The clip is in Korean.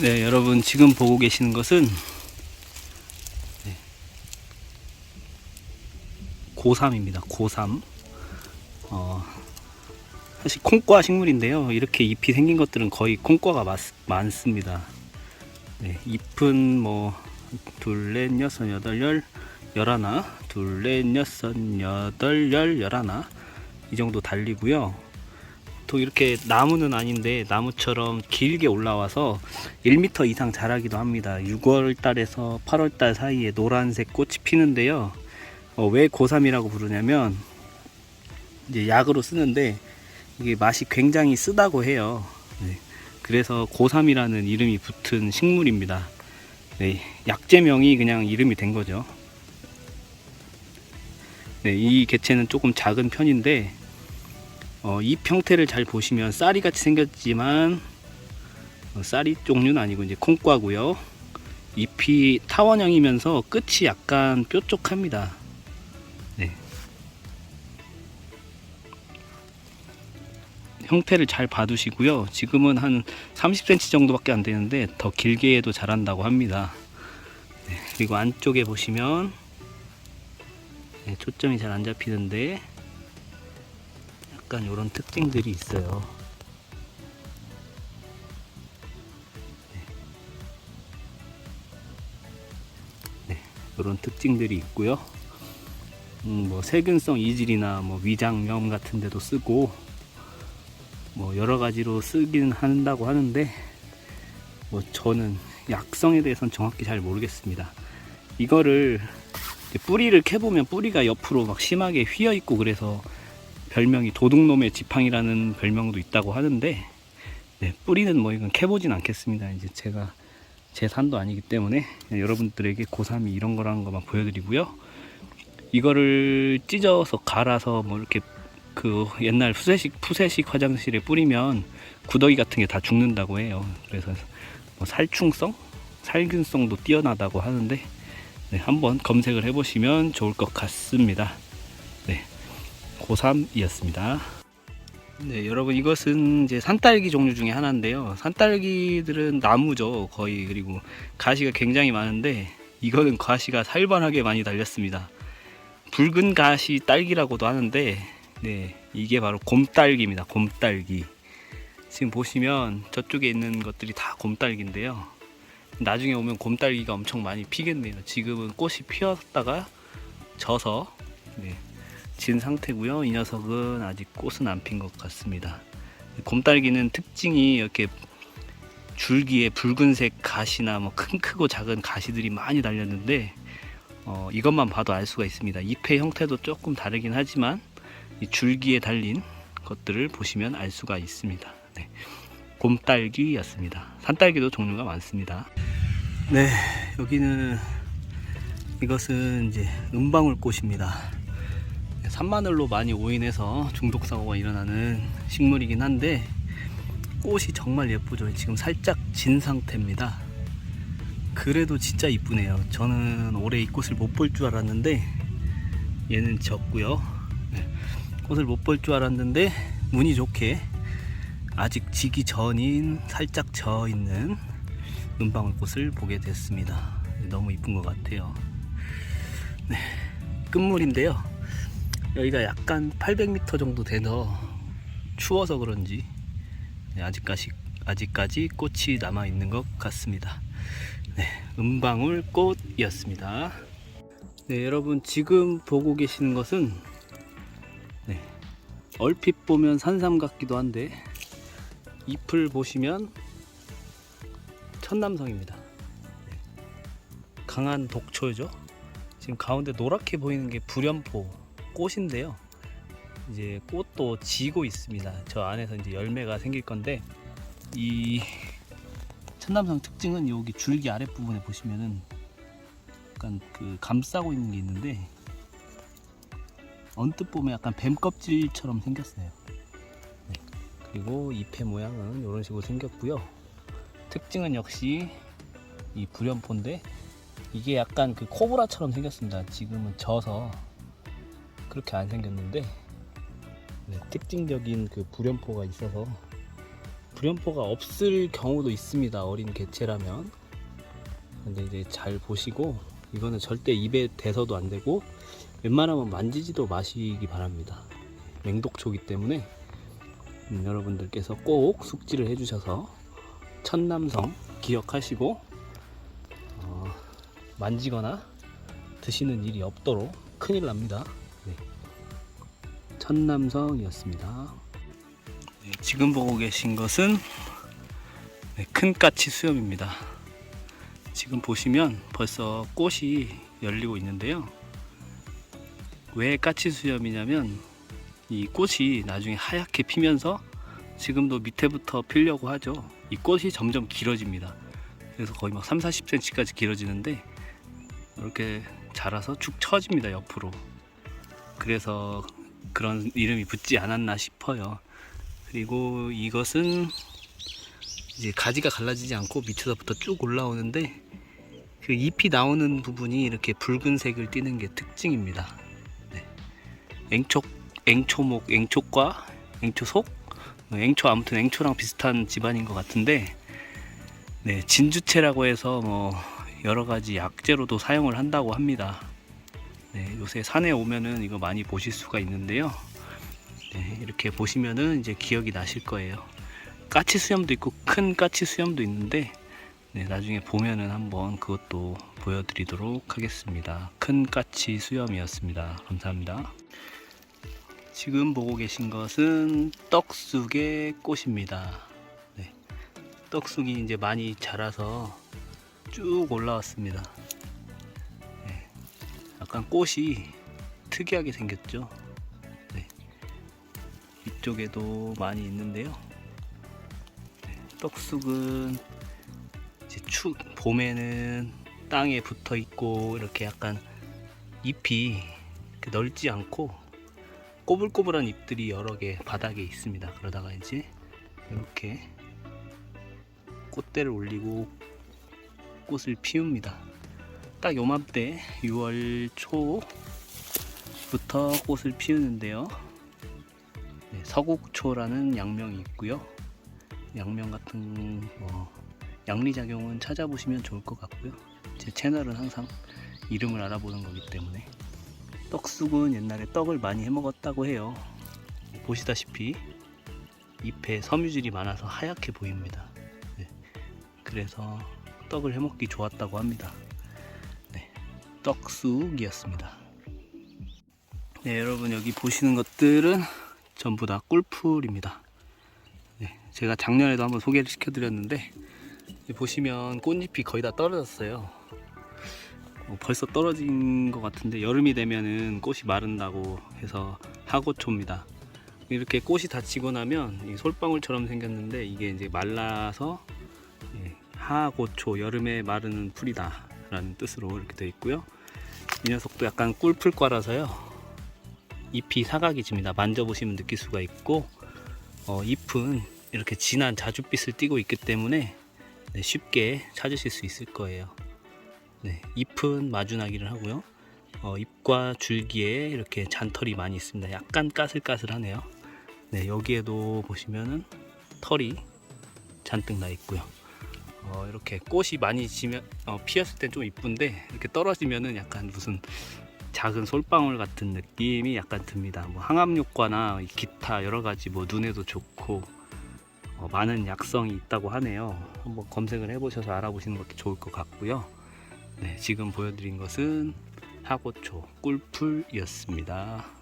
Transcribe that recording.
네, 여러분 지금 보고 계시는 것은 네, 고삼입니다. 고삼. 어, 사실 콩과 식물인데요. 이렇게 잎이 생긴 것들은 거의 콩과가 많, 많습니다. 네, 잎은 뭐 둘, 넷, 여섯, 여덟, 열, 열하나, 둘, 넷, 여섯, 여덟, 열, 열하나 이 정도 달리고요. 또 이렇게 나무는 아닌데 나무처럼 길게 올라와서 1m 이상 자라기도 합니다. 6월 달에서 8월 달 사이에 노란색 꽃이 피는데요. 어, 왜 고3이라고 부르냐면 이제 약으로 쓰는데 이게 맛이 굉장히 쓰다고 해요. 네. 그래서 고3이라는 이름이 붙은 식물입니다. 네, 약재명이 그냥 이름이 된 거죠. 네, 이 개체는 조금 작은 편인데 어, 잎 형태를 잘 보시면 쌀이 같이 생겼지만 어, 쌀이 종류는 아니고 이제 콩과고요. 잎이 타원형이면서 끝이 약간 뾰족합니다. 네. 형태를 잘 봐두시고요. 지금은 한 30cm 정도밖에 안 되는데 더 길게 해도 자란다고 합니다. 네, 그리고 안쪽에 보시면 네, 초점이 잘 안 잡히는데 약간 이런 특징들이 있어요. 네, 이런 특징들이 있고요. 음, 뭐 세균성 이질이나 뭐 위장염 같은 데도 쓰고 뭐 여러 가지로 쓰긴 한다고 하는데 뭐 저는 약성에 대해서는 정확히 잘 모르겠습니다. 이거를 뿌리를 캐보면 뿌리가 옆으로 막 심하게 휘어 있고 그래서 별명이 도둑놈의 지팡이라는 별명도 있다고 하는데 네, 뿌리는 뭐 이건 캐보진 않겠습니다. 이제 제가 제 산도 아니기 때문에 여러분들에게 고3이 이런 거라는 것만 보여드리고요. 이거를 찢어서 갈아서 뭐 이렇게 그 옛날 푸세식 푸세식 화장실에 뿌리면 구더기 같은 게 다 죽는다고 해요. 그래서 뭐 살충성, 살균성도 뛰어나다고 하는데 네, 한번 검색을 해보시면 좋을 것 같습니다. 네, 고3이었습니다. 네, 여러분 이것은 이제 산딸기 종류 중에 하나인데요. 산딸기들은 나무죠, 거의 그리고 가시가 굉장히 많은데 이거는 가시가 살벌하게 많이 달렸습니다. 붉은 가시 딸기라고도 하는데 네, 이게 바로 곰딸기입니다. 곰딸기. 지금 보시면 저쪽에 있는 것들이 다 곰딸기인데요. 나중에 오면 곰딸기가 엄청 많이 피겠네요. 지금은 꽃이 피었다가 져서 네, 진 상태고요. 이 녀석은 아직 꽃은 안 핀 것 같습니다. 곰딸기는 특징이 이렇게 줄기에 붉은색 가시나 뭐 큰 크고 작은 가시들이 많이 달렸는데 어, 이것만 봐도 알 수가 있습니다. 잎의 형태도 조금 다르긴 하지만 이 줄기에 달린 것들을 보시면 알 수가 있습니다. 네. 곰딸기였습니다. 산딸기도 종류가 많습니다. 네, 여기는 이것은 이제 은방울꽃입니다. 산마늘로 많이 오인해서 중독 사고가 일어나는 식물이긴 한데 꽃이 정말 예쁘죠. 지금 살짝 진 상태입니다. 그래도 진짜 이쁘네요. 저는 올해 이 꽃을 못 볼 줄 알았는데 얘는 졌고요. 네, 꽃을 못 볼 줄 알았는데 운이 좋게 아직 지기 전인 살짝 져 있는 은방울 꽃을 보게 됐습니다. 너무 이쁜 것 같아요. 네, 끝물인데요. 여기가 약간 800m 정도 돼서 추워서 그런지 네, 아직까지 아직까지 꽃이 남아 있는 것 같습니다. 네, 은방울 꽃이었습니다. 네, 여러분 지금 보고 계시는 것은 네, 얼핏 보면 산삼 같기도 한데 잎을 보시면 천남성입니다. 네, 강한 독초죠. 지금 가운데 노랗게 보이는 게 불연포 꽃인데요. 이제 꽃도 지고 있습니다. 저 안에서 이제 열매가 생길 건데 이 천남성 특징은 여기 줄기 아랫부분에 보시면은 약간 그 감싸고 있는 게 있는데 언뜻 보면 약간 뱀 껍질처럼 생겼어요. 네. 그리고 잎의 모양은 이런 식으로 생겼고요. 특징은 역시 이 불연포인데 이게 약간 그 코브라처럼 생겼습니다. 지금은 져서 그렇게 안 생겼는데 네, 특징적인 그 불연포가 있어서 불연포가 없을 경우도 있습니다. 어린 개체라면. 근데 이제 잘 보시고 이거는 절대 입에 대서도 안 되고 웬만하면 만지지도 마시기 바랍니다. 맹독초기 때문에 음, 여러분들께서 꼭 숙지를 해주셔서 천남성 기억하시고 어, 만지거나 드시는 일이 없도록 큰일 납니다. 네. 천남성이었습니다. 네, 지금 보고 계신 것은 네, 큰 까치 수염입니다. 지금 보시면 벌써 꽃이 열리고 있는데요. 왜 까치 수염이냐면 이 꽃이 나중에 하얗게 피면서 지금도 밑에부터 피려고 하죠. 이 꽃이 점점 길어집니다. 그래서 거의 막 3, 40cm까지 길어지는데 이렇게 자라서 축 처집니다 옆으로. 그래서 그런 이름이 붙지 않았나 싶어요. 그리고 이것은 이제 가지가 갈라지지 않고 밑에서부터 쭉 올라오는데 그 잎이 나오는 부분이 이렇게 붉은색을 띠는 게 특징입니다. 네. 앵초, 앵초목, 앵초과, 앵초속, 뭐 앵초 아무튼 앵초랑 비슷한 집안인 것 같은데 네, 진주채라고 해서 뭐 여러 가지 약재로도 사용을 한다고 합니다. 네, 요새 산에 오면은 이거 많이 보실 수가 있는데요. 네, 이렇게 보시면은 이제 기억이 나실 거예요. 까치 수염도 있고 큰 까치 수염도 있는데 네, 나중에 보면은 한번 그것도 보여드리도록 하겠습니다. 큰 까치 수염이었습니다. 감사합니다. 지금 보고 계신 것은 떡쑥의 꽃입니다. 네, 떡쑥이 이제 많이 자라서 쭉 올라왔습니다. 네, 약간 꽃이 특이하게 생겼죠. 네, 이쪽에도 많이 있는데요. 네, 떡쑥은 이제 추 봄에는 땅에 붙어 있고 이렇게 약간 잎이 이렇게 넓지 않고 꼬불꼬불한 잎들이 여러 개 바닥에 있습니다. 그러다가 이제 이렇게 꽃대를 올리고 꽃을 피웁니다. 딱 요맘때 6월 초부터 꽃을 피우는데요. 네, 서국초라는 약명이 있고요. 약명 같은 뭐 양리작용은 찾아보시면 좋을 것 같고요. 제 채널은 항상 이름을 알아보는 거기 때문에 떡쑥은 옛날에 떡을 많이 해먹었다고 해요. 보시다시피 잎에 섬유질이 많아서 하얗게 보입니다. 네, 그래서 떡을 해먹기 좋았다고 합니다. 네, 떡쑥이었습니다. 네, 여러분 여기 보시는 것들은 전부 다 꿀풀입니다. 네, 제가 작년에도 한번 소개를 시켜드렸는데 보시면 꽃잎이 거의 다 떨어졌어요. 어, 벌써 떨어진 것 같은데 여름이 되면은 꽃이 마른다고 해서 하고초입니다. 이렇게 꽃이 다치고 나면 이 솔방울처럼 생겼는데 이게 이제 말라서 예, 하고초 여름에 마르는 풀이다 라는 뜻으로 이렇게 되어 있고요. 이 녀석도 약간 꿀풀과라서요. 잎이 사각이 집니다. 만져보시면 느낄 수가 있고 어, 잎은 이렇게 진한 자줏빛을 띠고 있기 때문에 네, 쉽게 찾으실 수 있을 거예요. 네, 잎은 마주나기를 하고요. 어, 잎과 줄기에 이렇게 잔털이 많이 있습니다. 약간 까슬까슬하네요. 네, 여기에도 보시면은 털이 잔뜩 나 있고요. 어, 이렇게 꽃이 많이 지면 어, 피었을 땐 좀 이쁜데 이렇게 떨어지면은 약간 무슨 작은 솔방울 같은 느낌이 약간 듭니다. 뭐 항암 효과나 기타 여러 가지 뭐 눈에도 좋고 어, 많은 약성이 있다고 하네요. 한번 검색을 해보셔서 알아보시는 것도 좋을 것 같고요. 네, 지금 보여드린 것은 하고초 꿀풀이었습니다.